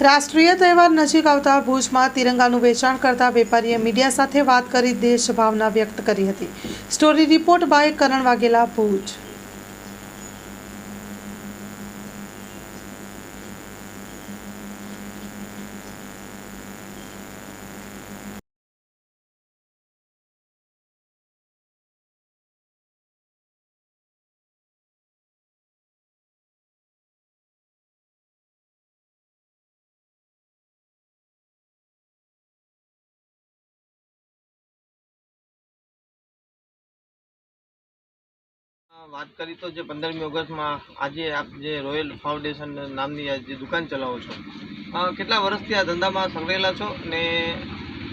રાષ્ટ્રીય તહેવાર નજીક આવતા ભુજમાં તિરંગાનું વેચાણ કરતા વેપારીએ મીડિયા સાથે વાત કરી દેશભાવના વ્યક્ત કરી હતી. Story report by Karan Vaghela Bhuj. વાત કરી તો જે પંદરમી ઓગસ્ટમાં આજે આપ જે રોયલ ફાઉન્ડેશન નામની જે દુકાન ચલાવો છો કેટલા વર્ષથી આ ધંધામાં સંકળાયેલા છો અને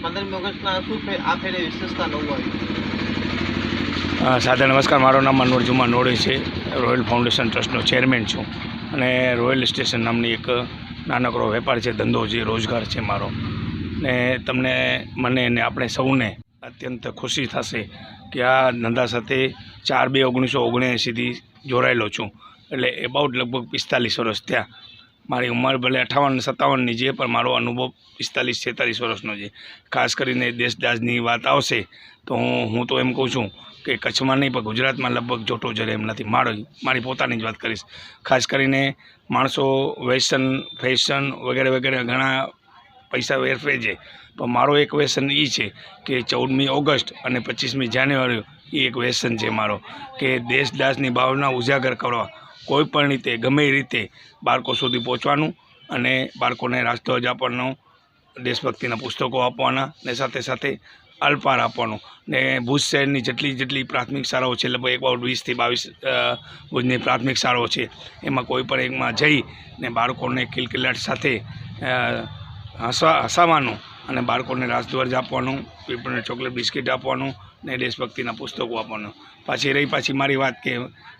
પંદરમી ઓગસ્ટના શું આ ફેરે વિશેષતા નવું આવી? અ, સાદર નમસ્કાર મારું નામ મનોહર જુમા નોડી છે રોયલ ફાઉન્ડેશન ટ્રસ્ટનો ચેરમેન છું અને રોયલ સ્ટેશન નામની એક નાનકડો વેપાર છે ધંધો છે રોજગાર છે મારો. ને તમને મને ને આપણે સૌને અત્યંત ખુશી થશે કે આ ધંધા સાથે ચાર બે ઓગણીસો ઓગણએંસીથી જોડાયેલો છું. એટલે એબાઉટ લગભગ પિસ્તાલીસ વર્ષ થયા. મારી ઉંમર ભલે અઠાવન સત્તાવનની છે, પણ મારો અનુભવ પિસ્તાલીસ છેતાલીસ વર્ષનો છે. ખાસ કરીને દેશદાજની વાત આવશે, તો હું હું તો એમ કહું છું કે કચ્છમાં નહીં, પણ ગુજરાતમાં લગભગ જોટો જરે એમ નથી મારો, મારી પોતાની જ વાત કરીશ. ખાસ કરીને માણસો વેસન ફેશન વગેરે વગેરે ઘણા પૈસા વેરફે છે. પણ મારો એક વ્યસન એ છે કે ચૌદમી ઓગસ્ટ અને પચીસમી જાન્યુઆરી એ એક વ્યસન છે મારો, કે દેશદાસની ભાવના ઉજાગર કરવા કોઈ પણ રીતે, ગમે રીતે બાળકો સુધી પહોંચવાનું અને બાળકોને રાષ્ટ્રધ્વજ આપવાનો દેશભક્તિના પુસ્તકો આપવાના ને સાથે સાથે અલ્પાર આપવાનું. ને ભુજ શહેરની જેટલી જેટલી પ્રાથમિક શાળાઓ છે, લગભગ એક બાઉટ વીસથી બાવીસ ભુજની પ્રાથમિક શાળાઓ છે, એમાં કોઈ પણ એકમાં જઈ ને બાળકોને કિલકિલાટ સાથે હસવા હસાવવાનું અને બાળકોને રાજદ્વાર આપવાનું, પીપળને ચોકલેટ, બિસ્કિટ આપવાનું ને દેશભક્તિના પુસ્તકો આપવાનું. પાછી રહી પાછી મારી વાત કે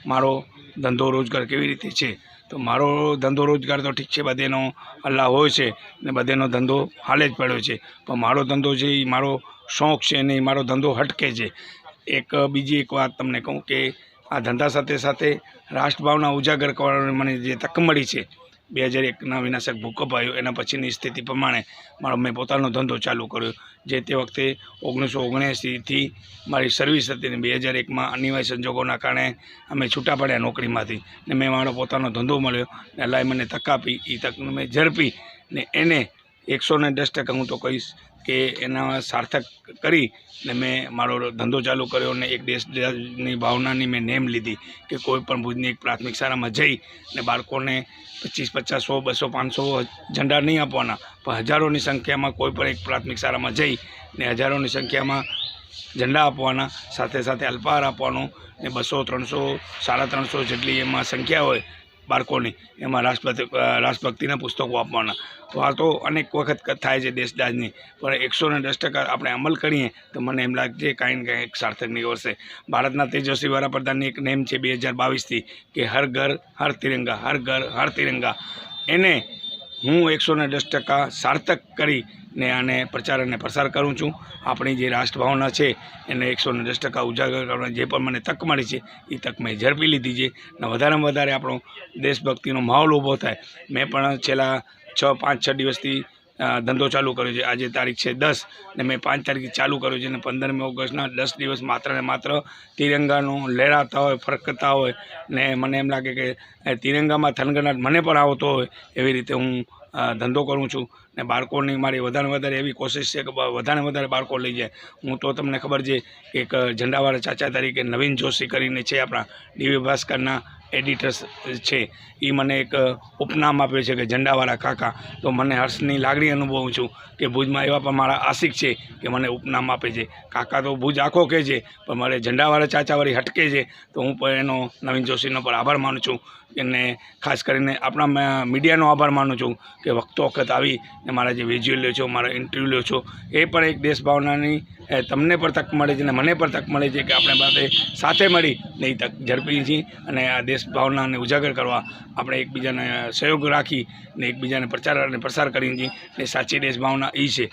મારો ધંધો રોજગાર કેવી રીતે છે? તો મારો ધંધો રોજગાર તો ઠીક છે, બધેનો અલ્લાહ હોય છે ને બધેનો ધંધો હાલે જ પડ્યો છે. પણ મારો ધંધો છે એ મારો શોખ છે ને એ મારો ધંધો હટકે છે. એક બીજી એક વાત તમને કહું કે આ ધંધા સાથે સાથે રાષ્ટ્રભાવના ઉજાગર કરવાની મને જે તક મળી છે બે હજાર એકના વિનાશક ભૂકંપ આવ્યો, એના પછીની સ્થિતિ પ્રમાણે મારો મેં પોતાનો ધંધો ચાલુ કર્યો. જે તે વખતે ઓગણીસો ઓગણએંસીથી મારી સર્વિસ હતી ને બે હજાર એકમાં અનિવાર્ય સંજોગોના કારણે અમે છૂટા પડ્યા નોકરીમાંથી. ને મેં મારો પોતાનો ધંધો મળ્યો ને અલાય મને તક આપી એ તકને મેં ઝડપી ને એને એકસો ને દસ ટકા હું તો કહીશ કે એના સાર્થક કરી ને મેં મારો ધંધો ચાલુ કર્યો ને એક દેશની ભાવનાની મેં નેમ લીધી કે કોઈ પણ ભુજની એક પ્રાથમિક શાળામાં જઈ ને બાળકોને પચીસ, પચાસ, સો, બસો, પાંચસો ઝંડા નહીં આપવાના, પણ હજારોની સંખ્યામાં કોઈ પણ એક પ્રાથમિક શાળામાં જઈ ને હજારોની સંખ્યામાં ઝંડા આપવાના, સાથે સાથે અલ્પાહાર આપવાનો ને બસો, ત્રણસો, સાડા ત્રણસો જેટલી એમાં સંખ્યા હોય બાળકોની એમાં રાષ્ટ્રપતિ રાષ્ટ્રભક્તિના પુસ્તકો આપવાના. તો આ તો અનેક વખત થાય છે દેશદાજની. પણ એકસો ને દસ ટકા આપણે અમલ કરીએ તો મને એમ લાગે કાંઈ ને કાંઈ સાર્થક નીવડશે ભારતના તેજસ્વી વડાપ્રધાનની એક નેમ છે બે હજાર બાવીસથી કે હર ઘર, હર તિરંગા, હર ઘર, હર તિરંગા. એને હું એકસો ને દસ ટકા સાર્થક કરી ને આને પ્રચાર અને પ્રસાર કરું છું. આપણી જે રાષ્ટ્રભાવના છે, એને એકસો ને દસ ટકા ઉજાગર કરવાની જે પણ મને તક મળી છે એ તક મેં ઝડપી લીધી છે અને વધારેમાં વધારે આપણો દેશભક્તિનો માહોલ ઊભો થાય. મેં પણ છેલ્લા છ પાંચ છ દિવસથી ધંધો ચાલુ કર્યો છે. આજે તારીખ છે દસ ને મેં પાંચ તારીખ ચાલુ કર્યું છે અને પંદરમી ઓગસ્ટના દસ દિવસ માત્ર ને માત્ર તિરંગાનું લહેરાતા હોય, ફરકતા હોય ને મને એમ લાગે કે તિરંગામાં થનગનાટ મને પણ આવતો હોય એવી રીતે હું ધંધો કરું છું ને બાળકોની મારી વધારે વધારે એવી કોશિશ છે કે વધારે વધારે બાળકો લઈ જાય. હું તો તમને ખબર છે એક ઝંડાવાળા ચાચા તરીકે નવીન જોશી કરીને છે આપણા ડીવી ભાસ્કરના એડિટર્સ છે એ મને એક ઉપનામ આપ્યું છે કે ઝંડાવાળા કાકા. તો મને હર્ષની લાગણી અનુભવું છું કે ભુજમાં એવા પણ મારા આશિક છે કે મને ઉપનામ આપે છે. કાકા તો ભુજ આખો કહે છે, પણ મારે ઝંડાવાળા ચાચાવાળી હટકે છે. તો હું પણ એનો, નવીન જોશીનો પણ આભાર માનું છું. અને ખાસ કરીને આપણા મીડિયાનો આભાર માનું છું કે વખતો વખત આવી ને મારા જે વિઝ્યુઅલ લ્યો છો, મારા ઇન્ટરવ્યૂ લ્યો છો, એ પણ એક દેશભાવનાની તમને પણ તક મળે છે અને મને પણ તક મળે છે કે આપણે સાથે મળી ને તક ઝડપી છીએ અને આ દેશ ભાવનાને ઉજાગર કરવા આપણે એકબીજાને સહયોગ રાખી ને એકબીજાને પ્રચાર અને પ્રસાર કરીને સાચી દેશ ભાવના એ છે.